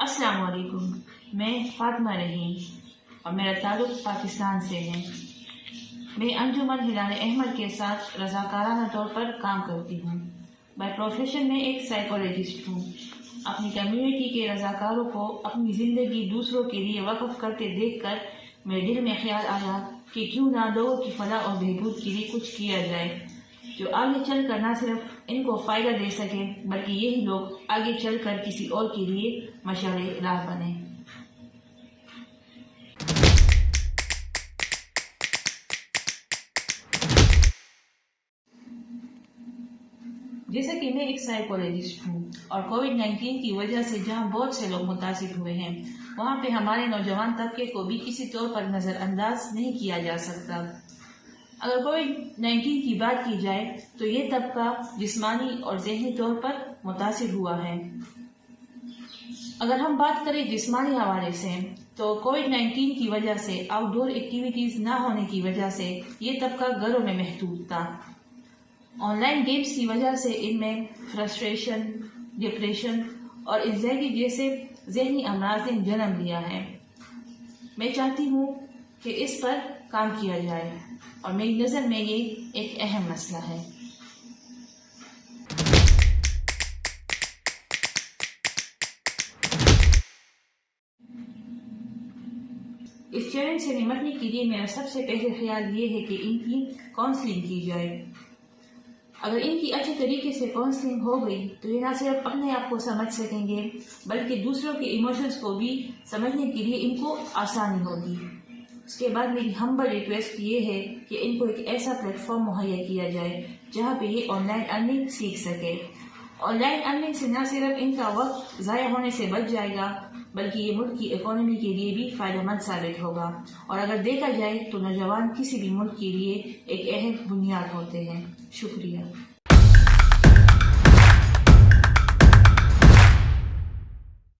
अस्सलाम मैं फातिमा रहीम और मेरा ताल्लुक़ पाकिस्तान से है। मैं अंजुमन हिलाल अहमद के साथ रजाकाराना तौर पर काम करती हूँ। मैं प्रोफेशन में एक साइकोलॉजिस्ट हूँ। अपनी कम्युनिटी के रजाकारों को अपनी ज़िंदगी दूसरों के लिए वक्फ करते देखकर मेरे दिल में ख्याल आया कि क्यों ना लोगों की फलाह और बहबूद के लिए कुछ किया जाए। जो आगे चल कर ना सिर्फ़ इनको फ़ायदा दे सके, बल्कि यही लोग आगे चल कर किसी और के लिए मशाल राह बने। जैसा कि मैं एक साइकोलॉजिस्ट हूँ और कोविड 19 की वजह से जहाँ बहुत से लोग मुतासर हुए हैं, वहाँ पे हमारे नौजवान तबके को भी किसी तौर पर नज़रअंदाज नहीं किया जा सकता। अगर कोविड 19 की बात की जाए तो ये तबका जिस्मानी और जहनी तौर पर मुतासिर हुआ है। अगर हम बात करें जिस्मानी हवाले से तो कोविड 19 की वजह से आउटडोर एक्टिविटीज़ ना होने की वजह से ये तबका घरों में महदूद था। ऑनलाइन गेम्स की वजह से इनमें फ्रस्ट्रेशन, डिप्रेशन और एंजाइटी जैसे जहनी अमराज ने जन्म लिया है। मैं चाहती हूँ कि इस पर काम किया जाए। और मेरी नज़र में ये एक अहम मसला है। इस चैलेंज से निपटने के लिए मेरा सबसे पहले ख्याल ये है कि इनकी काउंसलिंग की जाए। अगर इनकी अच्छे तरीके से काउंसलिंग हो गई तो ये ना सिर्फ़ अपने आप को समझ सकेंगे, बल्कि दूसरों के इमोशंस को भी समझने के लिए इनको आसानी होगी। उसके बाद मेरी हम्बल रिक्वेस्ट ये है कि इनको एक ऐसा प्लेटफॉर्म मुहैया किया जाए जहाँ पे ये ऑनलाइन अर्निंग सीख सके। ऑनलाइन अर्निंग से न सिर्फ़ इनका वक्त ज़ाया होने से बच जाएगा, बल्कि ये मुल्क की इकोनॉमी के लिए भी फ़ायदेमंद साबित होगा। और अगर देखा जाए तो नौजवान किसी भी मुल्क के लिए एक अहम बुनियाद होते हैं। शुक्रिया।